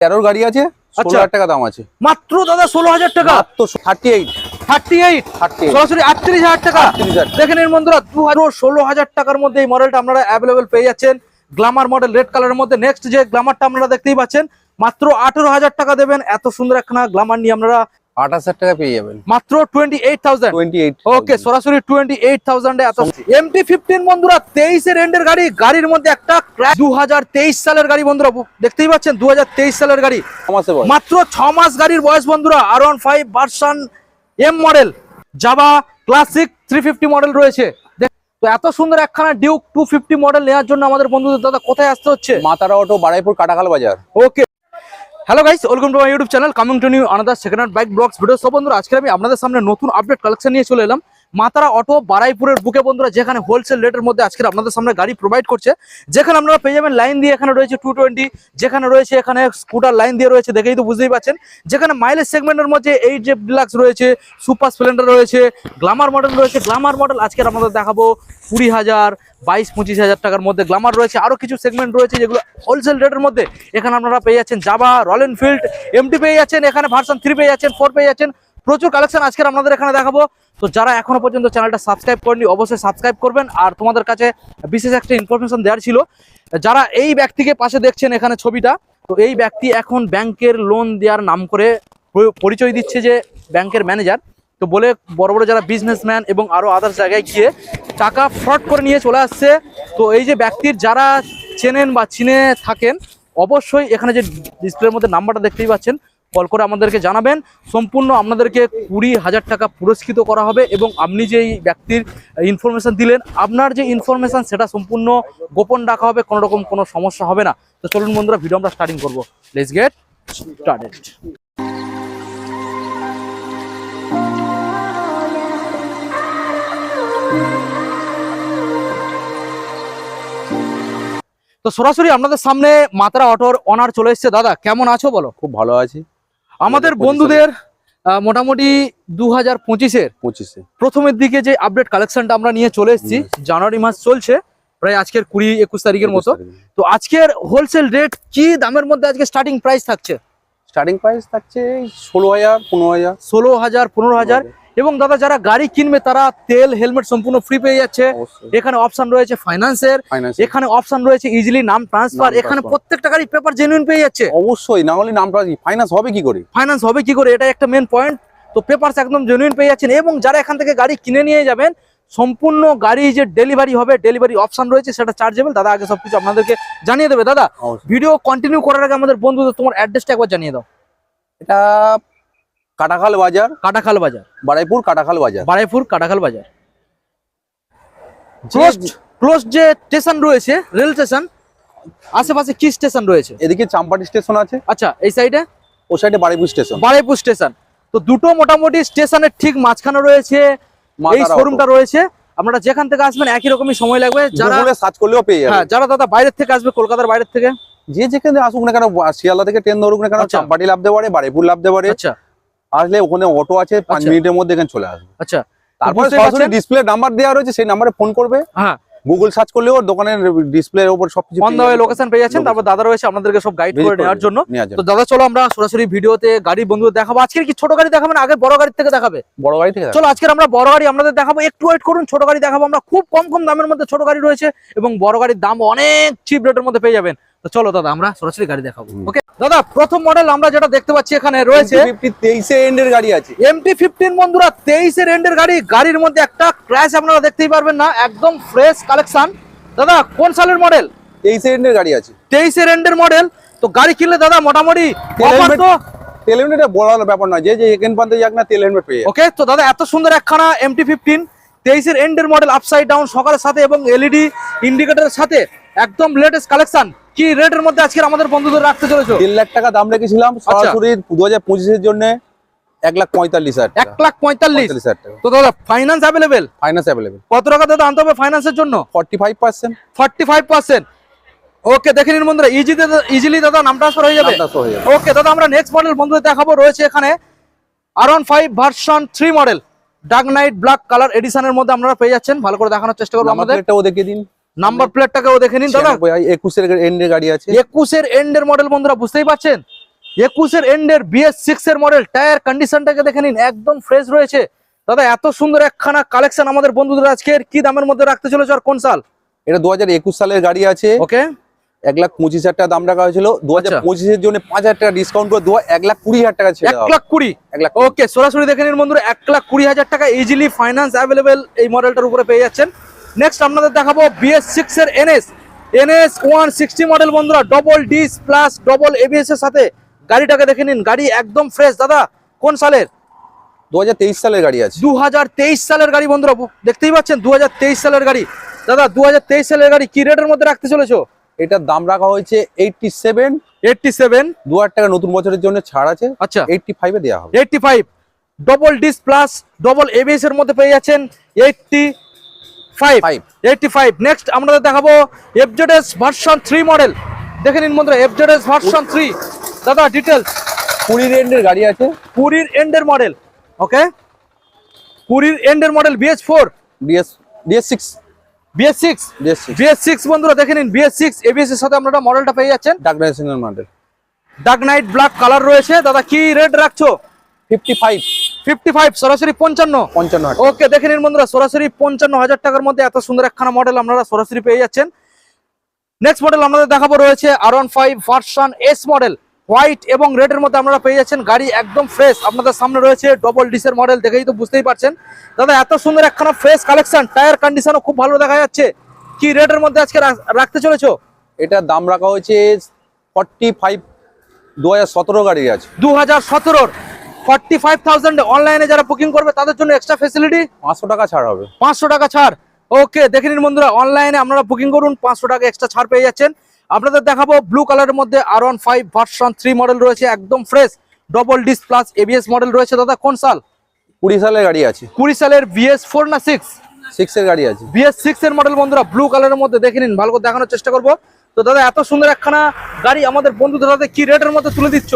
তেরোর গাড়ি আছে ষোলো আচ্ছা। হাজার টাকা দাম আছে। মাত্র দাদা ষোলো হাজার টাকা? তো থার্টি এইট থার্টি এইট সরাসরি আটত্রিশ হাজার টাকা? 38,000 দেখেন এর বন্ধুরা দু হাজার ষোলো হাজার টাকার মধ্যে এই মডেলটা আপনারা অ্যাভেলেবেল পেয়ে যাচ্ছেন। গ্লামার মডেল রেড কালারের মধ্যে নেক্সট যে গ্লামারটা আপনারা দেখতেই পাচ্ছেন মাত্র আঠেরো হাজার টাকা দেবেন। এত সুন্দর একখানা গ্লামার নিয়ে আপনারা আঠাশ হাজার টাকা পেয়ে যাবেন। মাত্র twenty eight thousand twenty eight okay সরাসরি টোয়েন্টি এইট থাউজেন্ডে এত এমটি ফিফটিন বন্ধুরা তেইশের এন্ডের গাড়ি গাড়ির মধ্যে একটা দু হাজার তেইশ সালের গাড়ি বন্ধুরা দেখতেই পাচ্ছেন দু হাজার তেইশ সালের গাড়ি। মাত্র ছ মাস গাড়ির বয়স বন্ধুরা R one five version M model Jawa classic three fifty model রয়েছে। তো এত সুন্দর একখানা ডিউক টু ফিফটি মডেল নেওয়ার জন্য আমাদের বন্ধুদের দাদা কোথায় আসতে হচ্ছে? মাতারা auto Baruipur Katakhal Bazar. Okay hello guys welcome to my YouTube channel coming to new another second hand bike blogs video সব বন্ধুরা আজকে আমি আপনাদের সামনে নতুন আপডেট কালেকশন নিয়ে চলে এলাম। মাতারা অটো বারাইপুরের বুকে বন্ধুরা, যেখানে হোলসেল রেটের মধ্যে আজকে আপনাদের সামনে গাড়ি প্রোভাইড করছে, যেখানে আপনারা পেয়ে যাবেন লাইন দিয়ে এখানে রয়েছে টু যেখানে রয়েছে এখানে স্কুটার লাইন দিয়ে রয়েছে, দেখেই তো বুঝতেই পাচ্ছেন। যেখানে মাইলেজ সেগমেন্টের মধ্যে এই যে ডিলাক্স রয়েছে সুপার স্প্লেন্ডার রয়েছে গ্লামার মডেল রয়েছে গ্লামার মডেল আজকে আপনাদের দেখাবো কুড়ি হাজার, বাইশ, পঁচিশ হাজার টাকার মধ্যে গ্লামার রয়েছে। আরও কিছু সেগমেন্ট রয়েছে যেগুলো হোলসেল রেটের মধ্যে এখানে আপনারা পেয়ে যাচ্ছেন জাভা রয়্যাল এনফিল্ড এমটি পেয়ে যাচ্ছেন, এখানে ভার্সন থ্রি পেয়ে যাচ্ছেন ফোর পেয়ে যাচ্ছেন। প্রচুর কালেকশন আজকে আপনাদের এখানে দেখাবো। তো যারা এখনও পর্যন্ত চ্যানেলটা সাবস্ক্রাইব করেনি অবশ্যই সাবস্ক্রাইব করবেন। আর তোমাদের কাছে বিশেষ একটা ইনফরমেশন দেওয়ার ছিল, যারা এই ব্যক্তিকে পাশে দেখছেন এখানে ছবিটা, তো এই ব্যক্তি এখন ব্যাংকের লোন দেওয়ার নাম করে পরিচয় দিচ্ছে যে ব্যাংকের ম্যানেজার তো বলে বড় বড় যারা বিজনেসম্যান এবং আরও আদার্স জায়গায় গিয়ে টাকা ফ্রড করে নিয়ে চলে আসছে। তো এই যে ব্যক্তির যারা চেনেন বা চিনে থাকেন, অবশ্যই এখানে যে ডিসপ্লের মধ্যে নাম্বারটা দেখতেই পাচ্ছেন। কল করে আমাদেরকে জানাবেন। সম্পূর্ণ আপনাদেরকে কুড়ি হাজার টাকা পুরস্কৃত করা হবে এবং আপনি যেই ব্যক্তির ইনফরমেশন দিলেন, আপনার যে ইনফরমেশন সেটা সম্পূর্ণ গোপন রাখা হবে কোনো রকম কোনো সমস্যা হবে না। তো চলুন বন্ধুরা ভিডিও আমরা স্টার্টিং করব। লেটস গেট স্টার্টেড তো সরাসরি আপনাদের সামনে মাত্রা অটোর অনার চলে এসেছে। দাদা, কেমন আছো বলো? খুব ভালো আছি। আমাদের বন্ধুদের মোটামুটি দু হাজার পঁচিশের পঁচিশে। প্রথমের দিকে যে আপডেট কালেকশনটা আমরা নিয়ে চলে এসেছি জানুয়ারি মাস চলছে প্রায় আজকের কুড়ি একুশ তারিখের মতো। তো আজকের হোলসেল রেট কি দামের মধ্যে আজকে স্টার্টিং প্রাইস থাকছে? স্টার্টিং প্রাইস থাকছে ষোলো হাজার পনেরো হাজার। ষোলো হাজার। পনেরো হাজার। এবং দাদা যারা গাড়ি কিনবে তারা তেল হেলমেট সম্পূর্ণ ফ্রি পেয়ে যাচ্ছে। এখানে অপশন রয়েছে ফাইন্যান্সের ফাইন্যান্স এখানে অপশন রয়েছে ইজিলি নাম ট্রান্সফার এখানে প্রত্যেকটা গাড়ি পেপার জেনুইন পেয়ে যাচ্ছে। অবশ্যই না হলে নামটা ফাইন্যান্স হবে কি করে? ফাইন্যান্স হবে কি করে? এটা একটা মেন পয়েন্ট তো পেপারস একদম জেনুইন পেয়ে যাচ্ছেন এবং যারা এখান থেকে গাড়ি কিনে নিয়ে যাবেন সম্পূর্ণ গাড়ি যে ডেলিভারি হবে ডেলিভারি অপশন রয়েছে সেটা চার্জেবল দাদা আগে সবকিছু আপনাদেরকে জানিয়ে দেবে। দাদা ভিডিও কন্টিনিউ করার আগে আমাদের বন্ধুদের তোমার অ্যাড্রেসটা একবার জানিয়ে দাও। এটা কাটাখাল বাজার। কাটাখাল বাজার। বারাইপুর কাটাখাল বাজার। বারাইপুর কাটাখাল বাজার। ক্লোজ ক্লোজ যে স্টেশন রয়েছে রেল স্টেশন আশেপাশে কি স্টেশন রয়েছে? এদিকে চাম্পাটি স্টেশন আছে। আচ্ছা এই সাইডে? ও সাইডে বারাইপুর স্টেশন। বারাইপুর স্টেশন। তো দুটো মোটামুটি স্টেশনের ঠিক মাঝখানে রয়েছে এই শোরুমটা রয়েছে। আপনারা যেখান থেকে আসবেন একই রকমই সময় লাগবে। যারা সার্চ করলেও পেয়ে যাবে হ্যাঁ যারা দাদা বাইরের থেকে আসবে কলকাতার বাইরের থেকে। যে যেখানে আসুক না কেন শিয়ালদা থেকে ট্রেন ধরুক না কেন আচ্ছা। চাম্পাটি লাভতে পারে বারাইপুর লাভতে পারে। আচ্ছা। আসলে ওখানে অটো আছে পাঁচ আচ্ছা। মিনিটের মধ্যে এখানে চলে আসবে। আচ্ছা। তারপরে সরাসরি ডিসপ্লে নাম্বার দেওয়া রয়েছে সেই নাম্বারে ফোন করবে। হ্যাঁ। গুগল সার্চ করলেও দোকানের ডিসপ্লের উপর সবকিছু অন দা লোকেশন পেয়ে যাচ্ছেন। তারপর দাদা রয়েছে আপনাদেরকে সব গাইড করে নেওয়ার জন্য। তো দাদা চলো আমরা সরাসরি ভিডিওতে গাড়ি বন্ধুদের দেখাবো। আজকের কি ছোট গাড়ি দেখাবেন? আগে বড় গাড়ি থেকে দেখাবে। বড় গাড়ি থেকে চলো আজকের আমরা বড় গাড়ি আপনাদের দেখাবো। একটু ওয়েট করুন ছোট গাড়ি দেখাবো। আমরা খুব কম কম দামের মধ্যে ছোট গাড়ি রয়েছে এবং বড় গাড়ির দাম অনেক চিপ রেটের মধ্যে পেয়ে যাবেন। তো চলো দাদা আমরা সরাসরি গাড়ি দেখাবো। ওকে দাদা প্রথম মডেল আমরা যেটা দেখতে পাচ্ছি এখানে রয়েছে তেইশে এন্ডের গাড়ি আছে। এমটি ফিফটিন বন্ধুরা তেইশের এন্ডের গাড়ি গাড়ির মধ্যে একটা ক্র্যাশ আপনারা দেখতেই পারবেন না একদম ফ্রেশ কালেকশন দাদা কোন সালের মডেল তেইশে এন্ডের গাড়ি আছে। তেইশের এন্ডের মডেল তো গাড়ি কিনলে দাদা মোটামুটি তেল offer helmet- হেলমেট বড় ব্যাপার নয় যে যে এখান পান্তে যাক না তেল হেলমেট পেয়ে ওকে তো দাদা এত সুন্দর একখানা এমটি ফিফটিন তেইশের এন্ডের মডেল আপসাইড ডাউন সকালের সাথে এবং এলইডি ইন্ডিকেটরের সাথে একদম লেটেস্ট কালেকশন কি রেটের মধ্যে আজকে আমাদের বন্ধুদের রাখতে চলেছো? তিন লাখ টাকা দাম রেখেছিলাম আচ্ছা। সরাসরি দু হাজার পঁচিশের জন্য এক লাখ পঁয়তাল্লিশ হাজার এক লাখ পঁয়তাল্লিশ। তো দাদা ফাইন্যান্স অ্যাভেলেবেল ফাইন্যান্স অ্যাভেলেবেল কত টাকা দাদা আনতে হবে ফাইন্যান্সের জন্য? Forty five percent forty five percent okay দেখে নিন বন্ধুরা ইজি ইজিলি দাদা নাম ট্রান্সফার হয়ে যাবে। ওকে দাদা আমরা নেক্সট মডেল বন্ধুদের দেখাবো রয়েছে এখানে R one five version three model dark knight black colour এডিশনের মধ্যে আপনারা পেয়ে যাচ্ছেন। ভালো করে দেখানোর চেষ্টা করব আমাদের। আমাদেরটাও দেখে দিন। নাম্বার প্লেটটাকেও দেখে নিন দাদা। একুশের এন্ডের গাড়ি আছে। একুশের এন্ডের মডেল বন্ধুরা বুঝতেই পারছেন? একুশের এন্ডের বিএস সিক্স এর মডেল টায়ার কন্ডিশনটাকে দেখে নিন একদম ফ্রেশ রয়েছে। দাদা এত সুন্দর একখানা কালেকশন আমাদের বন্ধুদের আজকের কি দামের মধ্যে রাখতে চলেছে আর কোন সাল? এটা দু হাজার একুশ সালের গাড়ি আছে। ওকে। এক লাখ পঁচিশ হাজার টাকা দাম রাখা হয়েছিল। দু হাজার আচ্ছা। পঁচিশের জন্য পাঁচ হাজার টাকা ডিসকাউন্ট করে দু এক লাখ কুড়ি হাজার টাকা এক লাখ কুড়ি? এক লাখ ওকে সরাসরি দেখে নিন বন্ধুরা এক লাখ কুড়ি হাজার টাকা ইজিলি ফাইন্যান্স অ্যাভেলেবেল এই মডেলটার উপরে পেয়ে যাচ্ছেন। নেক্সট আপনাদের দেখাবো বিএস সিক্স এর NS NS one sixty model বন্ধুরা double disc plus double ABS এর সাথে গাড়িটাকে দেখে নিন। গাড়ি একদম ফ্রেশ দাদা কোন সালের? দু হাজার তেইশ সালের গাড়ি আছে। দু হাজার তেইশ সালের গাড়ি বন্ধুরা দেখতেই পাচ্ছেন? দু হাজার তেইশ সালের গাড়ি। দাদা দু হাজার তেইশ সালের গাড়ি কি রেটের মধ্যে রাখতে চলেছো? এটার দাম রাখা হয়েছে এইটটি সেভেন এইটটি সেভেন দু হাজার টাকা নতুন বছরের জন্য ছাড় আছে। আচ্ছা। এইটটি ফাইভে দেওয়া হবে। Eighty five double disc plus double ABS এর মধ্যে পেয়ে যাচ্ছেন eighty five. Eighty five next আমরা দেখাবো এফজেডএস ভার্সন থ্রি মডেল দেখে নিন বন্ধুরা এফজেডএস ভার্সন থ্রি দাদা ডিটেলস কুড়ি রেন্ডের গাড়ি আছে। কুড়ির এন্ডের মডেল ওকে কুড়ির এন্ডের model BS four DS DS six BS six BS six বন্ধুরা দেখে নিন বিএস সিক্স এবিএস এর সাথে আপনারা মডেলটা পেয়ে যাচ্ছেন। ডাকনাইসেনের model dark knight black colour রয়েছে। দাদা কি রেট রাখছো? ফিফটি ফাইভ ফিফটি ফাইভ সরাসরি পঞ্চান্ন। পঞ্চান্ন হাজার। ওকে দেখে নিন বন্ধুরা সরাসরি পঞ্চান্ন হাজার টাকার মধ্যে এত সুন্দর একখানা মডেল আপনারা সরাসরি পেয়ে যাচ্ছেন। নেক্সট মডেল আপনাদের দেখাবো রয়েছে R one five version S model white এবং রেডের মধ্যে আপনারা পেয়ে যাচ্ছেন। গাড়ি একদম ফ্রেশ আপনাদের সামনে রয়েছে ডবল ডিসের মডেল দেখেই তো বুঝতেই পারছেন। দাদা এত সুন্দর একখানা ফ্রেশ কালেকশন টায়ার কন্ডিশনও খুব ভালো দেখা যাচ্ছে। কি রেটের মধ্যে আজকে রাখতে চলেছো? এটার দাম রাখা হয়েছে ফর্টি ফাইভ দু হাজার সতেরো গাড়ি আছে। দু হাজার সতেরোর। ফর্টি ফাইভ থাউজেন্ড অনলাইনে যারা বুকিং করবে তাদের জন্য এক্সট্রা ফেসিলিটি পাঁচশো টাকা ছাড় হবে। পাঁচশো টাকা ছাড়। ওকে দেখে নিন বন্ধুরা অনলাইনে আপনারা বুকিং করুন পাঁচশো টাকা এক্সট্রা ছাড় পেয়ে যাচ্ছেন। আপনাদের দেখাবো ব্লু কালারের মধ্যে R one five version three model রয়েছে একদম fresh double disc plus ABS model রয়েছে। দাদা কোন সাল? কুড়ি সালের গাড়ি আছে। কুড়ি সালের বিএস ফোর না সিক্স সিক্সের গাড়ি আছে। বিএস সিক্স এর মডেল বন্ধুরা ব্লু কালারের মধ্যে দেখে নিন ভালো করে দেখানোর চেষ্টা করব। তো দাদা এত সুন্দর একখানা গাড়ি আমাদের বন্ধুদের হাতে কি রেটের মধ্যে তুলে দিচ্ছ?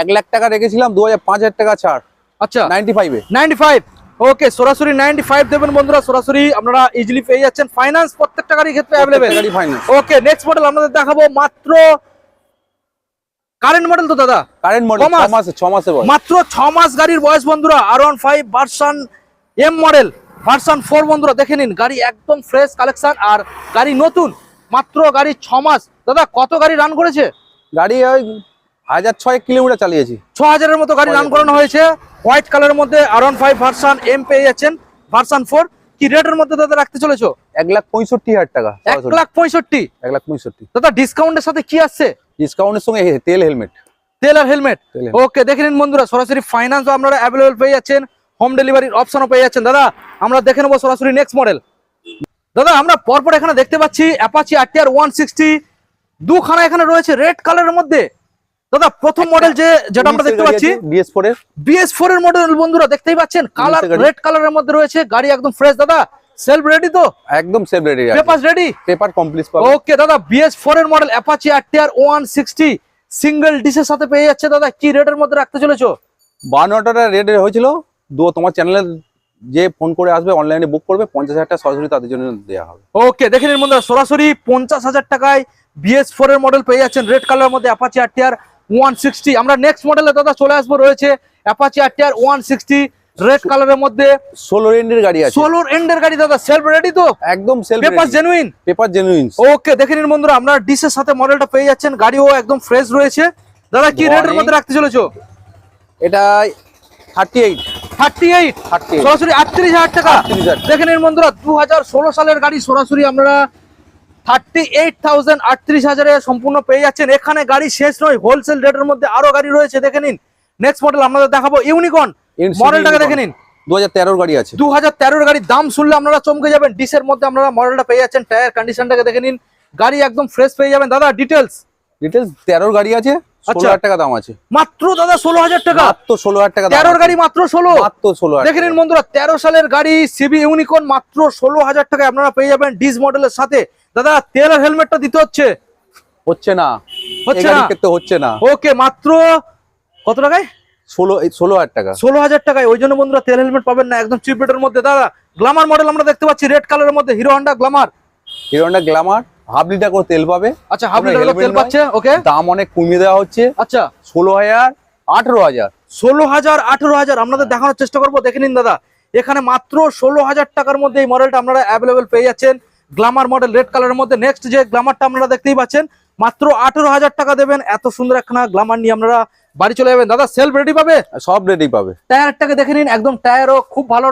এক লাখ টাকা রেখেছিলাম দু হাজার টাকা ছাড়। আচ্ছা। নাইনটি ফাইভে নাইনটি ফাইভ ওকে সরাসরি নাইনটি ফাইভ দেবেন বন্ধুরা সরাসরি আপনারা ইজিলি পেয়ে যাচ্ছেন। ফাইন্যান্স প্রত্যেক টাকারই ক্ষেত্রে অ্যাভেলেবেল ওকে নেক্সট মডেল আপনাদের দেখাবো মাত্র কারেন্ট মডেল তো দাদা? কারেন্ট মডেল মাসে মাসে বয়স। মাত্র মাস গাড়ির বয়স বন্ধুরা ভার্সন এম মডেল ভার্সন বন্ধুরা দেখে নিন গাড়ি একদম ফ্রেশ কালেকশন আর গাড়ি নতুন মাত্র গাড়ি ছ মাস দাদা কত গাড়ি রান করেছে? গাড়ি ওই হাজার ছয় কিলোমিটার চালিয়েছি। ছ হাজারের মতো গাড়ি করানো হয়েছে। হোয়াইট কালারের মধ্যে R one five version M পেয়ে যাচ্ছেন ভার্সান ফোর কি রেটের মধ্যে দাদা রাখতে চলেছো? এক লাখ পঁয়ষট্টি হাজার টাকা। এক লাখ পঁয়ষট্টি? এক লাখ পঁয়ষট্টি। দাদা ডিসকাউন্টের সাথে কি আসছে? ডিসকাউন্টের সঙ্গে তেল হেলমেট তেল আর হেলমেট ওকে দেখে নিন বন্ধুরা সরাসরি ফাইন্যান্সও আপনারা অ্যাভেলেবেল পেয়ে যাচ্ছেন হোম ডেলিভারির অপশনও পেয়ে যাচ্ছেন। দাদা আমরা দেখে নেব সরাসরি নেক্সট মডেল দাদা আমরা পরপর এখানে দেখতে পাচ্ছি Apache R T R one sixty দুখানা এখানে রয়েছে রেড কালারের মধ্যে। দাদা প্রথম মডেল যে যেটা আমরা দেখতে পাচ্ছি ডিএস ফোর এর। বিএস ফোর এর মডেল বন্ধুরা দেখতেই পাচ্ছেন? কালার। রেড কালারের মধ্যে রয়েছে গাড়ি একদম ফ্রেশ দাদা। সেলফ রেডি তো? একদম ready paper ready paper complete পাবে ওকে দাদা বিএস ফোর এর model Apache RTR one sixty single ডিসের সাথে পেয়ে যাচ্ছে দাদা। কি রেটের মধ্যে রাখতে চলেছো? বান্ন টাকা রেট হয়েছিল। দু তোমার চ্যানেলে যে ফোন করে আসবে অনলাইনে বুক করবে পঞ্চাশ হাজার টাকা সরাসরি তাদের জন্য দেওয়া হবে। ওকে দেখে নিন বন্ধুরা সরাসরি পঞ্চাশ হাজার টাকায় বিএস ফোর এর মডেল পেয়ে যাচ্ছেন রেড কালারের মধ্যে অ্যাপাচি আরটিআর ওয়ান সিক্সটি আমরা নেক্সট মডেলে দাদা চলে আসব রয়েছে Apache RTR one sixty red কালারের মধ্যে ষোলো রেন্ডের গাড়ি আছে। সোলোর এন্ডের গাড়ি দাদা সেলফ রেডি তো? একদম self paper genuine paper genuine okay দেখে নিন বন্ধুরা আপনারা ডিসের সাথে মডেলটা পেয়ে যাচ্ছেন। গাড়িও একদম ফ্রেশ রয়েছে। দাদা কি রেটের মধ্যে রাখতে চলেছো? এটা thirty eight thirty eight thirty সরাসরি আটত্রিশ হাজার টাকা। 38,000 দেখে নিন বন্ধুরা দু হাজার ষোলো সালের গাড়ি সরাসরি আপনারা থার্টি এইট থাউজেন্ড আটত্রিশ হাজারে সম্পূর্ণ পেয়ে যাচ্ছেন। এখানে গাড়ি শেষ নয় হোলসেল রেটের মধ্যে আরও গাড়ি রয়েছে দেখে নিন। নেক্সট মডেল আপনাদের দেখাবো ইউনিকন মডেলটাকে দেখে নিন। দু হাজার গাড়ি আছে। দু হাজার গাড়ির দাম শুনলে আপনারা চমকে যাবেন। ডিসের মধ্যে আপনারা মডেলটা পেয়ে যাচ্ছেন টায়ার কন্ডিশনটাকে দেখে নিন। গাড়ি একদম ফ্রেশ পেয়ে যাবেন। দাদা ডিটেলস ডিটেলস তেরোর গাড়ি আছে ষোলো আচ্ছা। হাজার টাকা দাম আছে। মাত্র দাদা ষোলো হাজার টাকা। মাত্র ষোলো হাজার টাকা তেরোর গাড়ি মাত্র ষোলো। মাত্র ষোলো দেখে নিন বন্ধুরা তেরো সালের গাড়ি সিবি ইউনিকন মাত্র ষোলো হাজার টাকায় আপনারা পেয়ে যাবেন ডিস মডেলের সাথে। দাদা তেল আর হেলমেটটা দিতে হচ্ছে। হচ্ছে না। হচ্ছে না। ক্ষেত্রে হচ্ছে না। ওকে মাত্র কত টাকায়? ষোলো ষোলো হাজার টাকা। ষোলো হাজার টাকায়। ওই জন্য বন্ধুরা তেল হেলমেট পাবেন না একদম চিপ রেটের মধ্যে। দাদা গ্লামার মডেল আমরা দেখতে পাচ্ছি রেড কালারের মধ্যে Hero Honda Glamour Hero Honda Glamour half litre করে তেল পাবে। আচ্ছা হাফ লিটার তেল পাচ্ছে ওকে। দাম অনেক কমিয়ে দেওয়া হচ্ছে। আচ্ছা। ষোলো হাজার আঠেরো হাজার। ষোলো হাজার আঠেরো হাজার আপনাদের দেখানোর চেষ্টা করব। দেখে নিন দাদা। এখানে মাত্র ষোলো হাজার টাকার মধ্যে এই মডেলটা আপনারা অ্যাভেলেবেল পেয়ে যাচ্ছেন। গ্লামার মডেল রেড কালারের মধ্যে নেক্সট যে গ্লামারটা আপনারা দেখতেই পাচ্ছেন মাত্র আঠেরো হাজার টাকা দেবেন এত সুন্দর একখানা গ্লামার নিয়ে আপনারা বাড়ি চলে যাবেন। দাদা সেলফ রেডি পাবে? সব রেডি পাবে। টায়ারটাকে দেখে নিন একদম টায়ারও খুব ভালো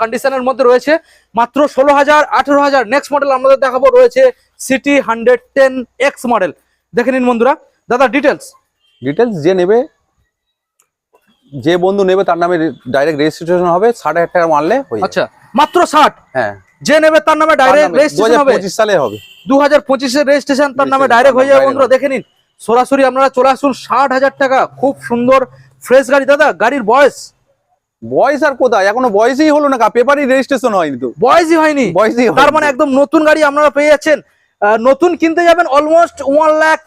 কন্ডিশনের মধ্যে রয়েছে। মাত্র ষোলো হাজার আঠেরো হাজার নেক্সট মডেল আমাদের দেখাবো রয়েছে CT hundred ten X model দেখে নিন বন্ধুরা। দাদা ডিটেলস ডিটেলস যে নেবে যে বন্ধু নেবে তার নামে ডাইরেক্ট রেজিস্ট্রেশন হবে ষাট হাজার টাকা মারলে আচ্ছা মাত্র ষাট? হ্যাঁ। যে নেবে তার নামে ডাইরেক্ট রেজিস্ট্রেশন হবে। পঁচিশ সালে হবে। দু হাজার পঁচিশের রেজিস্ট্রেশন তার নামে ডাইরেক্ট হয়ে যাবে। বন্ধুরা দেখে নিন সরাসরি আপনারা চলে আসুন ষাট হাজার টাকা খুব সুন্দর ফ্রেশ গাড়ি। দাদা গাড়ির বয়স? বয়স আর কোথায়? এখনও বয়সই হলো না পেপারই রেজিস্ট্রেশন হয়নি তো। বয়সই হয়নি। বয়সই তার মানে একদম নতুন গাড়ি আপনারা পেয়ে যাচ্ছেন। নতুন কিনতে যাবেন অলমোস্ট ওয়ান লাখ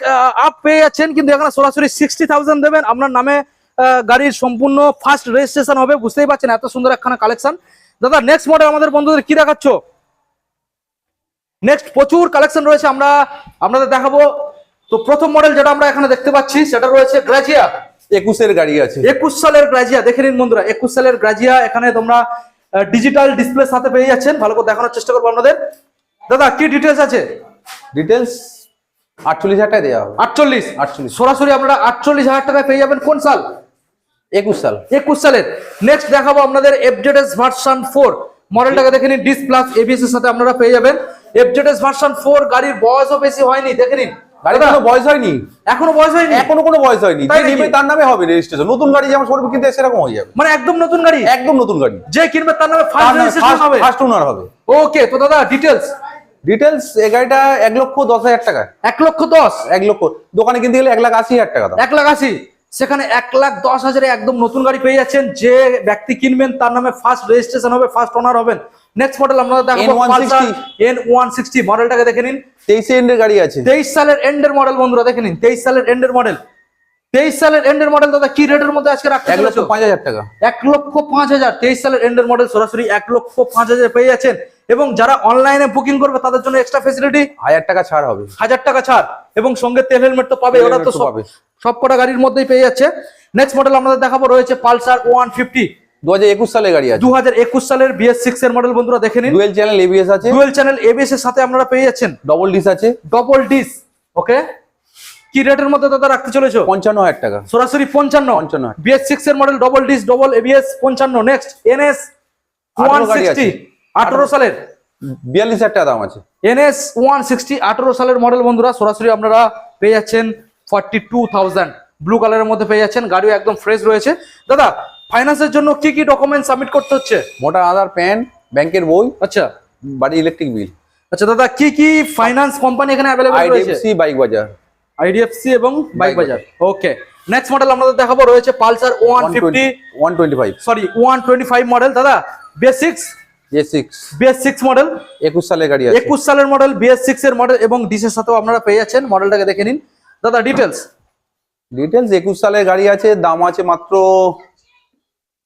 আপ পেয়ে যাচ্ছেন। কিন্তু এখানে সরাসরি সিক্সটি থাউজেন্ড দেবেন। আপনার নামে গাড়ির সম্পূর্ণ ফার্স্ট রেজিস্ট্রেশন হবে। বুঝতেই পারছেন এত সুন্দর একখানা কালেকশন দাদা নেক্সট মডেল আমাদের বন্ধুদের কি দেখাচ্ছ? নেক্সট প্রচুর কালেকশন রয়েছে আমরা আপনাদের দেখাবো। তো প্রথম মডেল যেটা আমরা এখানে দেখতে পাচ্ছি সেটা রয়েছে গ্রাজিয়া একুশের গাড়ি আছে। একুশ সালের গ্রাজিয়া দেখে নিন বন্ধুরা একুশ সালের গ্রাজিয়া এখানে তোমরা ডিজিটাল ডিসপ্লে সাথে পেয়ে যাচ্ছেন। ভালো করে দেখানোর চেষ্টা করব আপনাদের। দাদা কি ডিটেলস আছে? ডিটেলস আটচল্লিশ হাজার টাকা দেওয়া হবে। আটচল্লিশ। আটচল্লিশ। সরাসরি আপনারা আটচল্লিশ হাজার টাকায় পেয়ে যাবেন। কোন সাল? একুশ সাল। একুশ সালের। নেক্সট দেখাবো আপনাদের এফজেডএস ভার্সন ফোর মডেলটাকে দেখে নিন ডিস প্লাস এবিএস এর সাথে আপনারা পেয়ে যাবেন। এফজেডএস ভার্সন ফোর গাড়ির বয়সও বেশি হয়নি দেখে নিন। গাড়ি দাদা, কোনো বয়স হয়নি? এখনও বয়স হয়নি? এখনও কোনো বয়স হয়নি। যে? তার নামে হবে রেজিস্ট্রেশন নতুন গাড়ি যেমন কিনতে সেরকম হয়ে যাবে। মানে একদম নতুন গাড়ি? একদম নতুন গাড়ি। যে কিনবে তার নামে ফার্স্ট রেজিস্ট্রেশন হবে। ফার্স্ট ওনার হবে। ওকে তো দাদা ডিটেলস এই গাড়িটা এক লক্ষ দশ হাজার টাকা এক লক্ষ দশ? এক লক্ষ। দোকানে কিনতে গেলে এক লাখ আশি হাজার টাকা এক লাখ আশি? সেখানে এক লাখ দশ হাজারে একদম নতুন গাড়ি পেয়ে যাচ্ছেন। যে ব্যক্তি কিনবেন তার নামে ফার্স্ট রেজিস্ট্রেশন হবে ফার্স্ট ওনার হবেন। নেক্সট মডেল আপনারা N160 এন ওয়ান সিক্সটি মডেলটাকে দেখে নিন। তেইশে এন্ডের গাড়ি আছে। তেইশ সালের এন্ডের মডেল বন্ধুরা দেখে নিন। তেইশ সালের এন্ডের মডেল তেইশ সালের এন্ডের মডেল দাদা কি রেটের মধ্যে আজকে রাখতে এক লক্ষ পাঁচ হাজার টাকা। এক লক্ষ পাঁচ হাজার। তেইশ সালের এন্ডের মডেল সরাসরি এক লক্ষ পাঁচ হাজার পেয়ে যাচ্ছেন। এবং যারা অনলাইনে বুকিং করবে তাদের জন্য এক্সট্রা ফেসিলিটি হাজার টাকা ছাড় হবে। হাজার টাকা ছাড়। এবং সঙ্গে তেল হেলমেট তো পাবে ওরা তো সব। সব কটা গাড়ির মধ্যেই পেয়ে যাচ্ছে। নেক্সট মডেল আমাদের দেখাবো রয়েছে পালসার ওয়ান ফিফটি দু হাজার একুশ গাড়ি আছে। দু হাজার একুশ সালের বিএস সিক্স এর মডেল বন্ধুরা দেখে নিন। ডুয়েল চ্যানেল এবিএস আছে। ডুয়েল চ্যানেল এবিএস এর সাথে আপনারা পেয়ে যাচ্ছেন। ডবল ডিস আছে। ডবল ডিস ওকে কি রেটের মধ্যে দাদা রাখতে চলেছো? পঞ্চান্ন হাজার টাকা। সরাসরি পঞ্চান্ন। পঞ্চান্ন বিএস সিক্স এর model double disc double ABS পঞ্চান্ন। Next NS one. সিক্সটি আঠারো সালের। বিয়াল্লিশ হাজার টাকা দাম আছে। এনএস ওয়ান সিক্সটি আঠারো সালের মডেল বন্ধুরা সরাসরি আপনারা পেয়ে যাচ্ছেন ফর্টি টু থাউজেন্ড ব্লু কালারের মধ্যে পেয়ে যাচ্ছেন গাড়িও একদম ফ্রেশ রয়েছে। দাদা ফাইন্যান্সের জন্য কি কি ডকুমেন্ট সাবমিট করতে হচ্ছে? মোটা আধার প্যান ব্যাংকের বই আচ্ছা। বাড়ি ইলেকট্রিক বিল আচ্ছা দাদা কি কি ফাইন্যান্স কোম্পানি এখানে অ্যাভেলেবল রয়েছে? আইডিএফসি বাইক বাজার আইডিএফসি এবং Bike Bazaar okay next model আমাদের দেখাবো রয়েছে Pulsar one fifty one twenty five sorry one twenty five model দাদা BS six J six BS model একুশ সালের গাড়ি আছে। একুশ সালের মডেল বিএস সিক্স এর মডেল এবং ডিসের সাথেও আপনারা পেয়ে যাচ্ছেন। মডেলটাকে দেখে নিন। দাদা ডিটেলস ডিটেলস একুশ সালের গাড়ি আছে। দাম আছে মাত্র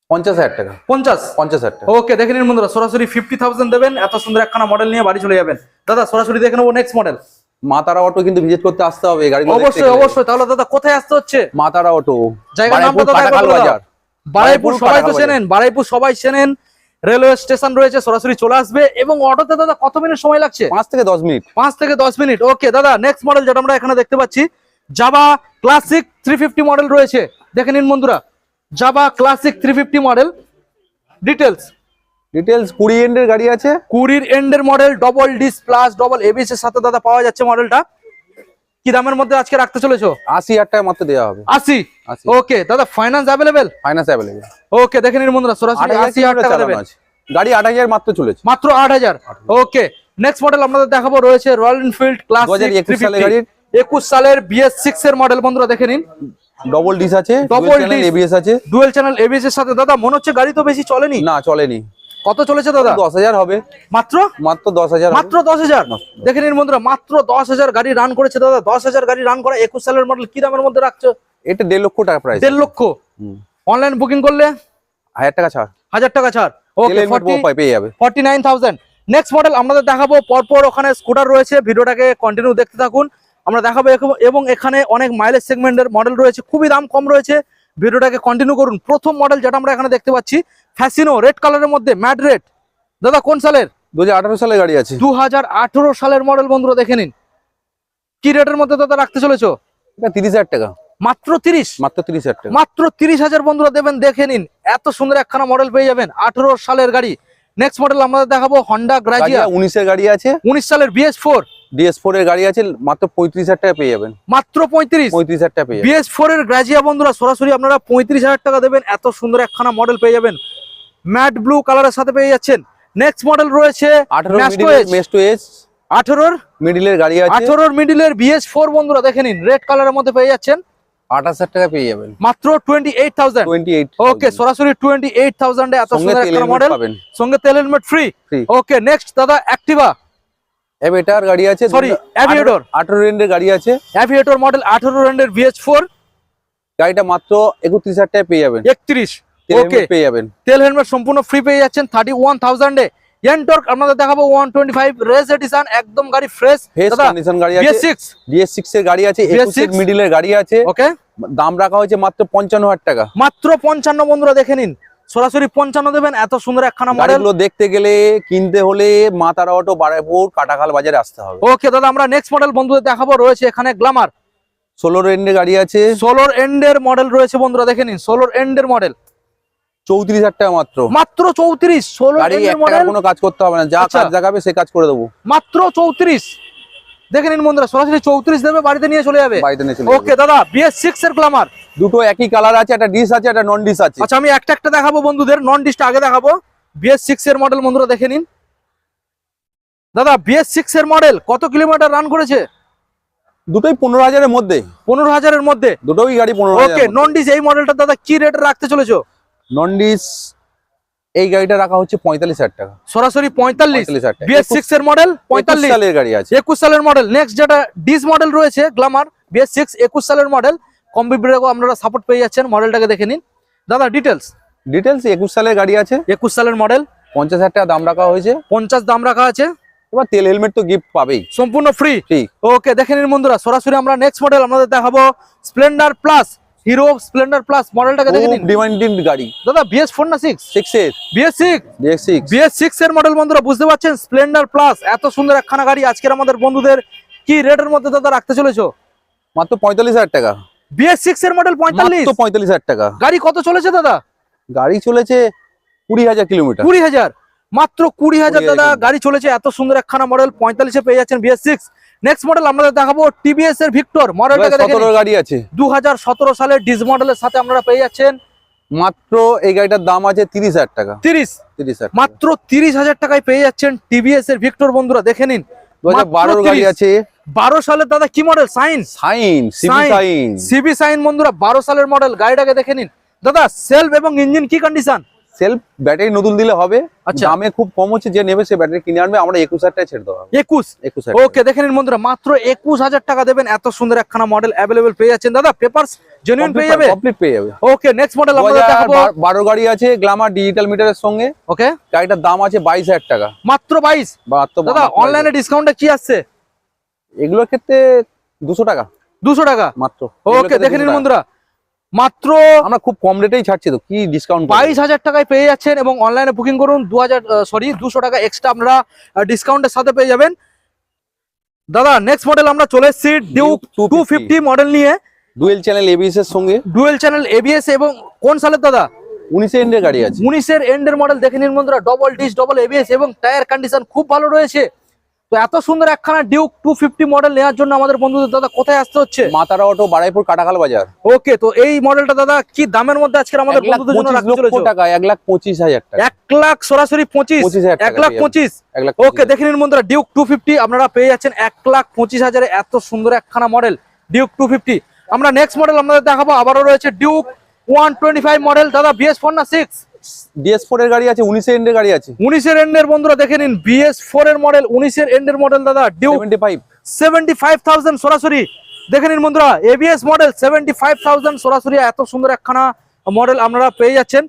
পঞ্চাশ হাজার টাকা। পঞ্চাশ? পঞ্চাশ হাজার টাকা। ওকে দেখে নিন বন্ধুরা সরাসরি ফিফটি থাউজেন্ড দেবেন। এত সুন্দর একখানা মডেল নিয়ে বাড়ি চলে যাবেন। দাদা সরাসরি দেখে নেব নেক্সট মডেল মাতারা অটো কিন্তু ভিজিট করতে আসতে হবে। গাড়ি অবশ্যই অবশ্যই। তাহলে দাদা কোথায় আসতে হচ্ছে? মাতারা অটো। বাজার। বারাইপুর সবাই তো চেনেন বারাইপুর সবাই চেনেন। রেলওয়ে স্টেশন রয়েছে সরাসরি চলে আসবে। এবং অটোতে দাদা কত মিনিট সময় লাগছে? পাঁচ থেকে দশ মিনিট। পাঁচ থেকে দশ মিনিট। ওকে দাদা নেক্সট মডেল যেটা আমরা এখানে দেখতে পাচ্ছি Jawa classic three fifty model রয়েছে। দেখে নিন বন্ধুরা জাবা classic three fifty model details details কুড়ি এন্ডের গাড়ি আছে। কুড়ির এন্ডের model double disc plus double ABS এর সাথে দাদা পাওয়া যাচ্ছে মডেলটা কি দামের মধ্যে আজকে রাখতে চলেছো? আশি হাজার টাকা মাত্র দেওয়া হবে। আশি। ওকে দাদা finance available finance available okay দেখে নিন বন্ধুরা সরাসরি আশি হাজার টাকা দেবেন গাড়ি আট হাজার মাত্র চলেছে। মাত্র আট হাজার। ওকে নেক্সট মডেল আপনাদের দেখাবো রয়েছে রয়্যাল এনফিল্ড ক্লাস 2021 একুশ সালের বিএস সিক্স এর মডেল বন্ধুরা দেখে নিন। ডবল ডিস আছে ডবল disc। এবিএস আছে। ডুয়েল চ্যানেল এবিএস এর সাথে। দাদা মনে হচ্ছে গাড়ি তো বেশি চলেনি? না চলেনি। কত চলেছে দাদা? দশ হাজার হবে। মাত্র? মাত্র দশ হাজার মাত্র দশ হাজার? দেখে নিন বন্ধুরা মাত্র দশ হাজার গাড়ি রান করেছে দাদা। দশ হাজার গাড়ি রান করা একুশ সালের মডেল কি দামের মধ্যে রাখছো? এটা দেড় লক্ষ টাকা প্রাইস দেড় লক্ষ। অনলাইন বুকিং করলে? হাজার টাকা ছাড়। হাজার টাকা ছাড়। ওকে পেয়ে যাবে। Forty nine thousand next model আমাদের দেখাবো পরপর ওখানে স্কুটার রয়েছে। ভিডিওটাকে কন্টিনিউ দেখতে থাকুন। আমরা দেখাবো এবং এখানে অনেক মাইলেজ সেগমেন্টের মডেল রয়েছে। খুবই দাম কম রয়েছে। ভিডিওটাকে কন্টিনিউ করুন। প্রথম মডেল যেটা আমরা এখানে দেখতে পাচ্ছি ফ্যাসিনো রেড কালারের মধ্যে ম্যাড রেড দাদা কোন সালের? দু হাজার আঠারো সালে গাড়ি আছে। দু হাজার আঠেরো সালের মডেল বন্ধুরা দেখে নিন। কি রেটের মধ্যে দাদা রাখতে চলেছো? এটা তিরিশ হাজার টাকা। মাত্র তিরিশ? মাত্র তিরিশ হাজার টাকা। মাত্র তিরিশ হাজার বন্ধুরা দেবেন দেখে নিন। এত সুন্দর একখানা মডেল পেয়ে যাবেন আঠারো সালের গাড়ি। নেক্সট মডেল আমরা দেখাবো হন্ডা গ্রাজিয়া উনিশের গাড়ি আছে। উনিশ সালের বিএস ফোর ডিএস ফোর এর গাড়ি আছে মাত্র পঁয়ত্রিশ হাজার টাকা পেয়ে যাবেন। মাত্র পঁয়ত্রিশ। পঁয়ত্রিশ হাজার টাকা পেয়ে বিএস ফোর এর গ্রাজিয়া বন্ধুরা সরাসরি আপনারা পঁয়ত্রিশ হাজার টাকা দেবেন এত সুন্দর একখানা মডেল পেয়ে যাবেন। ম্যাট ব্লু কালারের সাথে পেয়ে যাচ্ছেন। নেক্সট মডেল রয়েছে আঠারোর মিডিলের গাড়ি আছে। আঠারোর মিডিলের বিএস ফোর বন্ধুরা দেখে নিন রেড কালারের মধ্যে পেয়ে যাচ্ছেন। আঠাশ হাজার টাকা পেয়ে যাবেন। মাত্র টোয়েন্টি এইট থাউজেন্ড ওকে সরাসরি টোয়েন্টি এইট থাউজেন্ডে এত সুন্দর একটা মডেল পাবেন। সঙ্গে তেল হেলমেট ফ্রি ওকে নেক্সট দাদা অ্যাক্টিভা এভেটার গাড়ি আছে। আঠারো রেন্ডের গাড়ি আছে। অ্যাভিয়েটর মডেল আঠারো রেন্ডের বিএস ফোর গাড়িটা মাত্র পেয়ে যাবেন। একত্রিশ। তেল ওকে পেয়ে যাবেন। তেল হেলমেট সম্পূর্ণ ফ্রি পেয়ে যাচ্ছেন থার্টি ওয়ান থাউজেন্ডে এনটর্ক আপনাদের দেখাবো one twenty five race edition একদম গাড়ি ফ্রেশ কন্ডিশন গাড়ি আছে। সিক্স ডিএস সিক্স এর গাড়ি আছে BS6 একুশের মিডিলের গাড়ি আছে। ওকে দাম রাখা হয়েছে মাত্র পঞ্চান্ন হাজার টাকা। মাত্র পঞ্চান্ন বন্ধুরা দেখে নিন। সরাসরি পঞ্চান্ন দেবেন এত সুন্দর একখানা মডেল দেখতে গেলে কিনতে হলে মা তারা অটো বারাইপুর কাটাখাল বাজারে আসতে হবে। ওকে দাদা আমরা নেক্সট মডেল বন্ধুদের দেখাবো রয়েছে এখানে গ্লামার ষোলো রেন্ডের গাড়ি আছে। সোলোর এন্ডের মডেল রয়েছে বন্ধুরা দেখে নিন। সোলোর এন্ডের মডেল চৌত্রিশ হাজার টাকা মাত্র। মাত্র চৌত্রিশ মডেল কোনো কাজ করতে হবে না যা আচ্ছা। কাজ দেখাবে সে কাজ করে দেবো। মাত্র চৌত্রিশ। দেখে নিন বন্ধুরা সরাসরি চৌত্রিশ দেবে বাড়িতে নিয়ে চলে যাবে। বাড়িতে নিয়ে চলে ওকে দাদা বিএস সিক্স এর গ্লামার দুটো একই কালার আছে একটা ডিস আছে একটা নন ডিস আছে। আচ্ছা আমি একটা একটা দেখাবো বন্ধুদের নন ডিসটা আগে দেখাবো। বিএস সিক্স এর মডেল বন্ধুরা দেখে নিন। দাদা বিএস সিক্স এর মডেল কত কিলোমিটার রান করেছে? দুটোই পনেরো হাজারের মধ্যে। পনেরো হাজারের মধ্যে। দুটোই গাড়ি পনেরো ওকে নন ডিস এই মডেলটা দাদা কি রেট রাখতে চলেছো? নন ডিস এই গাড়িটা রাখা হচ্ছে পঁয়তাল্লিশ হাজার টাকা। সরাসরি পঁয়তাল্লিশ? বিএস সিক্স এর মডেল পঁয়তাল্লিশ? সালের গাড়ি আছে। একুশ সালের মডেল নেক্সট যেটা ডিস মডেল রয়েছে গ্লামার বিএস সিক্স একুশ সালের মডেল কম্বি ব্রেকও আপনারা সাপোর্ট পেয়ে যাচ্ছেন মডেলটাকে দেখে নিন। দাদা ডিটেলস ডিটেলস একুশ সালের গাড়ি আছে। একুশ সালের মডেল পঞ্চাশ হাজার টাকা দাম রাখা হয়েছে। পঞ্চাশ দাম রাখা আছে। এবার তেল হেলমেট তো গিফট পাবেই। সম্পূর্ণ ফ্রি ওকে দেখে নিন বন্ধুরা সরাসরি আমরা নেক্সট মডেল আপনাদের দেখাবো Splendor plus Hero Splendor plus মডেলটাকে দেখে নিন। ডিমান্ডিং গাড়ি। দাদা বিএস ফোর না সিক্স সিক্স এর। BS six DX six BS six এর মডেল বন্ধুরা বুঝতে পারছেন? স্প্লেন্ডার প্লাস এত সুন্দর একখানা গাড়ি আজকের আমাদের বন্ধুদের। কি রেটের মধ্যে দাদা রাখতে চলেছো? মাত্র পঁয়তাল্লিশ হাজার টাকা। বিএস সিক্স এর মডেল পঁয়তাল্লিশ? মাত্র পঁয়তাল্লিশ হাজার টাকা। গাড়ি কত চলেছে দাদা? গাড়ি চলেছে কুড়ি হাজার কিলোমিটার। কুড়ি হাজার। মাত্র কুড়ি হাজার 20,000 দাদা গাড়ি চলেছে এত সুন্দর একখানা মডেল পঁয়তাল্লিশে পেয়ে যাচ্ছেন বিএস সিক্স নেক্সট মডেল আমাদের দেখাবো টিভিএস এর ভিক্টর মডেলটাকে দেখে গাড়ি আছে। দু হাজার সতেরো সালের ডিস মডেলের সাথে আপনারা পেয়ে যাচ্ছেন। মাত্র এই গাড়িটার দাম আছে তিরিশ হাজার টাকা। তিরিশ। তিরিশ হাজার মাত্র তিরিশ হাজার টাকায় পেয়ে যাচ্ছেন টিভিএস এর ভিক্টর বন্ধুরা দেখে নিন। দু হাজার বারোর গাড়ি আছে। বারো সালের দাদা কি model science Shine CB Shine CB Shine বন্ধুরা বারো সালের মডেল গাড়িটাকে দেখে নিন। দাদা সেলফ এবং ইঞ্জিন কি কন্ডিশন সেলফ ব্যাটারি নতুন দিলে হবে। আচ্ছা। দামে খুব কম হচ্ছে যে নেবে সে ব্যাটারি কিনে আনবে। আমরা একুশ হাজার টাকা ছেড়ে দেওয়া একুশ? একুশ ওকে দেখে নিন বন্ধুরা মাত্র একুশ হাজার টাকা দেবেন। এত সুন্দর একখানা মডেল অ্যাভেলেবেল পেয়ে যাচ্ছেন। দাদা পেপারস জেনুইন পেয়ে যাবে? কমপ্লিট পেয়ে যাবে। ওকে নেক্সট মডেল আমরা দেখাবো। গাড়ি আছে গ্লামার ডিজিটাল মিটারের সঙ্গে। ওকে। গাড়িটার দাম আছে বাইশ হাজার টাকা। মাত্র বাইশ? বাহাত্তর দাদা অনলাইনে ডিসকাউন্টে কি আসছে? এগুলোর ক্ষেত্রে দুশো টাকা। দুশো টাকা? মাত্র। ওকে দেখে নিন। বন্ধুরা। মাত্র আমরা খুব কম রেটেই ছাড়ছি তো কি ডিসকাউন্ট বাইশ হাজার টাকায় পেয়ে যাচ্ছেন এবং অনলাইনে বুকিং করুন দু হাজার সরি দুশো টাকা এক্সট্রা আপনারা ডিসকাউন্টের সাথে পেয়ে যাবেন। দাদা নেক্সট মডেল আমরা চলে এসেছি ডিউক টু 250 ফিফটি মডেল নিয়ে। ডুয়েল চ্যানেল এবিএস এর সঙ্গে। ডুয়েল চ্যানেল এবিএস এবং কোন সালের দাদা? উনিশে এন্ডের গাড়ি আছে। উনিশের এন্ডের মডেল দেখে নিন বন্ধুরা ডবল ডিস ডবল এবিএস এবং টায়ার কন্ডিশন খুব ভালো রয়েছে। তো এত সুন্দর একখানা ডিউক টু ফিফটি মডেল নেওয়ার জন্য আমাদের বন্ধুদের দাদা কোথায় আসতে হচ্ছে? মাতারা অটো বারাইপুর কাটাখাল বাজার। ওকে তো এই মডেলটা দাদা কি দামের মধ্যে আজকে আমাদের বন্ধুদের জন্য রাখতে টাকা এক লাখ পঁচিশ হাজার টাকা। এক লাখ সরাসরি পঁচিশ? এক লাখ পঁচিশ? ওকে দেখে নিন বন্ধুরা ডিউক টু ফিফটি আপনারা পেয়ে যাচ্ছেন এক লাখ পঁচিশ হাজারে এত সুন্দর একখানা মডেল ডিউক টু ফিফটি আমরা নেক্সট মডেল আপনাদের দেখাবো আবারও রয়েছে Duke one twenty five model দাদা বিএস ফোর না সিক্স ডিএস ফোর এর গাড়ি আছে উনিশে এন্ডের গাড়ি আছে। উনিশের এন্ডের বন্ধুরা দেখে নিন বিএস ফোর এর মডেল উনিশের এন্ডের মডেল দাদা ডিউক সেভেন্টি ফাইভ থাউজেন্ড সরাসরি। দেখে নিন বন্ধুরা ABS model seventy five thousand সরাসরি এত সুন্দর একখানা মডেল আপনারা পেয়ে যাচ্ছেন।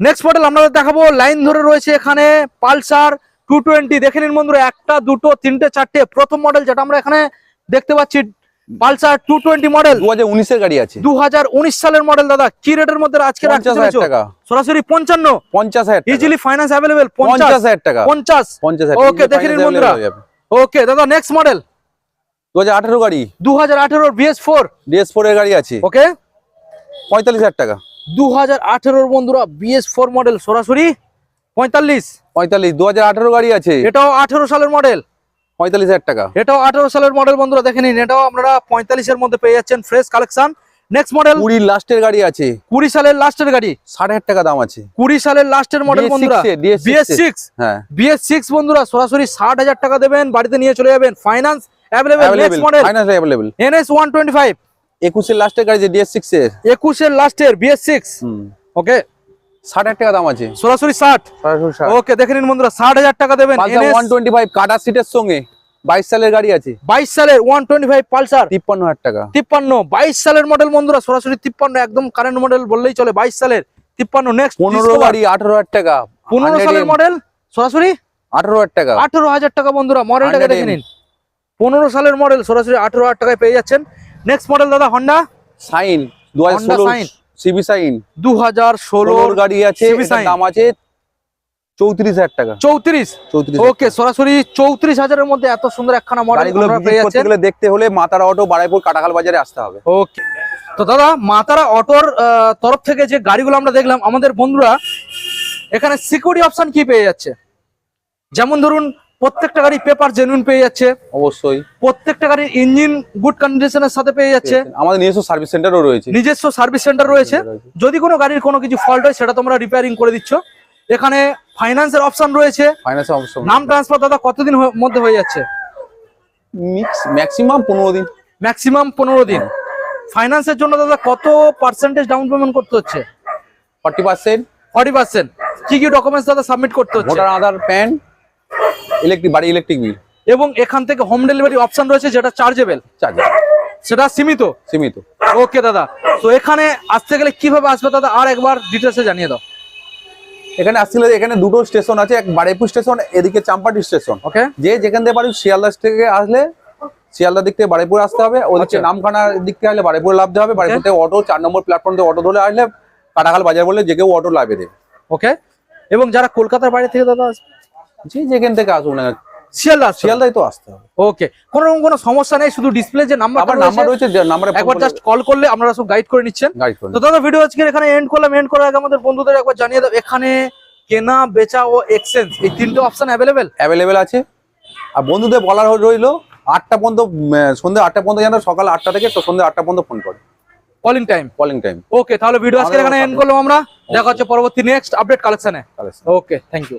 নেক্সট মডেল আপনাদের দেখাবো লাইন ধরে রয়েছে এখানে পালসার টু টোয়েন্টি দেখে নিন বন্ধুরা একটা দুটো তিনটে চারটে প্রথম মডেল যেটা আমরা এখানে দেখতে পাচ্ছি পালসার টু টোয়েন্টি মডেল দু হাজার উনিশের গাড়ি আছে। দু হাজার উনিশ সালের মডেল দাদা। কি রেটের মধ্যে আজকে সরাসরি পঞ্চান্ন। পঞ্চাশ হাজার। ইজিলি ফাইন্যান্স অ্যাভেলেবেল পঞ্চাশ। হাজার টাকা। পঞ্চাশ। পঞ্চাশ Okay, দেখে নিন বন্ধুরা। ওকে দাদা নেক্সট মডেল দু হাজার আঠেরো গাড়ি। দু হাজার আঠেরোর বিএস ফোর ডিএস ফোর এর গাড়ি আছে। ওকে পঁয়তাল্লিশ হাজার টাকা। দু হাজার আঠেরোর বন্ধুরা বিএস ফোর মডেল সরাসরি পঁয়তাল্লিশ। পঁয়তাল্লিশ। দু হাজার আঠেরো গাড়ি আছে। এটাও আঠেরো সালের মডেল পঁয়তাল্লিশ হাজার টাকা। এটাও আঠেরো সালের মডেল বন্ধুরা দেখে নিন এটাও আপনারা পঁয়তাল্লিশের মধ্যে পেয়ে যাচ্ছেন ফ্রেশ কালেকশন নেক্সট মডেল কুড়ির লাস্টের গাড়ি আছে। কুড়ি সালের লাস্টের গাড়ি। ষাট হাজার টাকা দাম আছে। কুড়ি সালের লাস্টের মডেল বন্ধুরা এ, DS6 বিএস সিক্স হ্যাঁ। বিএস সিক্স বন্ধুরা সরাসরি ষাট হাজার টাকা দেবেন বাড়িতে নিয়ে চলে যাবেন। Finance available NS one twenty five একুশের লাস্টের গাড়ি সিক্স এর। একুশের লাস্টের বিএস সিক্স ওকে ষাট হাজার টাকা দাম আছে। সরাসরি ষাট? ওকে দেখে নিন বন্ধুরা ষাট হাজার টাকা দেবেন ওয়ান টোয়েন্টি ফাইভ কাটার সিটের সঙ্গে বাইশ সালের গাড়ি আছে। বাইশ সালের ওয়ান টোয়েন্টি ফাইভ পালসার। তিপ্পান্ন হাজার টাকা। তিপ্পান্ন বাইশ সালের মডেল বন্ধুরা সরাসরি তিপ্পান্ন একদম কারেন্ট মডেল বললেই চলে বাইশ সালের। তিপ্পান্ন নেক্সট পনেরো গাড়ি আঠারো হাজার টাকা। পনেরো সালের মডেল সরাসরি? আঠারো হাজার টাকা। আঠেরো হাজার টাকা বন্ধুরা মডেলটাকে 100 দেখে নিন। পনেরো সালের মডেল সরাসরি আঠেরো হাজার টাকায় পেয়ে যাচ্ছেন। নেক্সট মডেল দাদা হন্ডা সাইন দু হাজার। CB Shine. দু হাজার ষোলোর গাড়ি আছে। দাম আছে চৌত্রিশ হাজার টাকা। চৌত্রিশ? চৌত্রিশ ওকে সরাসরি চৌত্রিশ হাজারের মধ্যে এত সুন্দর একখানা মডেল দেখতে হলে মাতারা অটো বারাইপুর কাটাখাল বাজারে আসতে হবে। ওকে। তো দাদা মাতারা অটোর তরফ থেকে যে গাড়িগুলো আমরা দেখলাম আমাদের বন্ধুরা এখানে সিকিউরিটি অপশন কি পেয়ে যাচ্ছে? যেমন ধরুন প্রত্যেকটা গাড়ি পেপার জেনুইন পেয়ে যাচ্ছে। অবশ্যই। প্রত্যেকটা গাড়ির ইঞ্জিন গুড কন্ডিশনের সাথে পেয়ে যাচ্ছে। আমাদের নিজস্ব সার্ভিস সেন্টারও রয়েছে। নিজস্ব সার্ভিস সেন্টার রয়েছে। যদি কোনো গাড়ির কোনো কিছু ফল্ট হয় সেটা তোমরা রিপেয়ারিং করে দিচ্ছ। এখানে ফাইন্যান্সের অপশন রয়েছে। ফাইন্যান্স অপশন নাম ট্রান্সফার দাদা কতদিন মধ্যে হয়ে যাচ্ছে? মিক্স ম্যাক্সিমাম পনেরো দিন। ম্যাক্সিমাম পনেরো দিন। ফাইন্যান্সের জন্য দাদা কত পার্সেন্টেজ ডাউন পেমেন্ট করতে হচ্ছে? ফর্টি পার্সেন্ট ফর্টি পার্সেন্ট কি কি ডকুমেন্টস দাদা সাবমিট করতে হচ্ছে? ভোটার আধার প্যান ইলেকট্রিক বাড়ি ইলেকট্রিক বিল এবং এখান থেকে হোম ডেলিভারি অপশন রয়েছে যেটা চার্জেবল চার্জ সেটা সীমিত? সীমিত। ওকে দাদা। তো এখানে আসতে গেলে কীভাবে আসবে দাদা? আর একবার ডিটেলসে জানিয়ে দাও। এখানে আসলে এখানে দুটো স্টেশন আছে এক বাড়িপুর স্টেশন এদিকে চাম্পাটি স্টেশন ওকে যে যেখান থেকে পারি শিয়ালদা থেকে আসলে শিয়ালদা দিক থেকে বাড়িপুর আসতে হবে ওদিকে আচ্ছা। নামখানার দিক থেকে আসলে বাড়িপুর লাভতে হবে। থেকে অটো চার নম্বর প্ল্যাটফর্ম থেকে অটো ধরে আসলে কাটাখাল বাজার বলে যে কেউ অটো লাভে দেবে। ওকে এবং যারা কলকাতার বাইরে থেকে দাদা আসবে যে যেখান থেকে আসুন না শিয়ালদা শিয়ালদা শিয়ালদায় তো আসতে হবে। ওকে কোনো রকম কোনো সমস্যা নেই শুধু ডিসপ্লে যে নাম্বার আবার নাম্বার রয়েছে যে নাম্বারে একবার জাস্ট কল করলে আপনারা সব গাইড করে নিচ্ছেন। গাইড করুন তো দাদা ভিডিও আজকে এখানে এন্ড করলাম। এন্ড করার আগে আমাদের বন্ধুদের একবার জানিয়ে দাও এখানে কেনা বেচা ও এক্সচেঞ্জ এই তিনটে অপশন অ্যাভেলেবেল অ্যাভেলেবেল আছে। আর বন্ধুদের বলার রইল আটটা পর্যন্ত সন্ধ্যে আটটা পর্যন্ত যেন সকাল আটটা থেকে সন্ধ্যে আটটা পর্যন্ত ফোন করে। Calling time calling time okay তাহলে ভিডিও আজকে এখানে এন্ড করলাম আমরা। দেখা হচ্ছে পরবর্তী নেক্সট আপডেট কালেকশনে ওকে থ্যাংক ইউ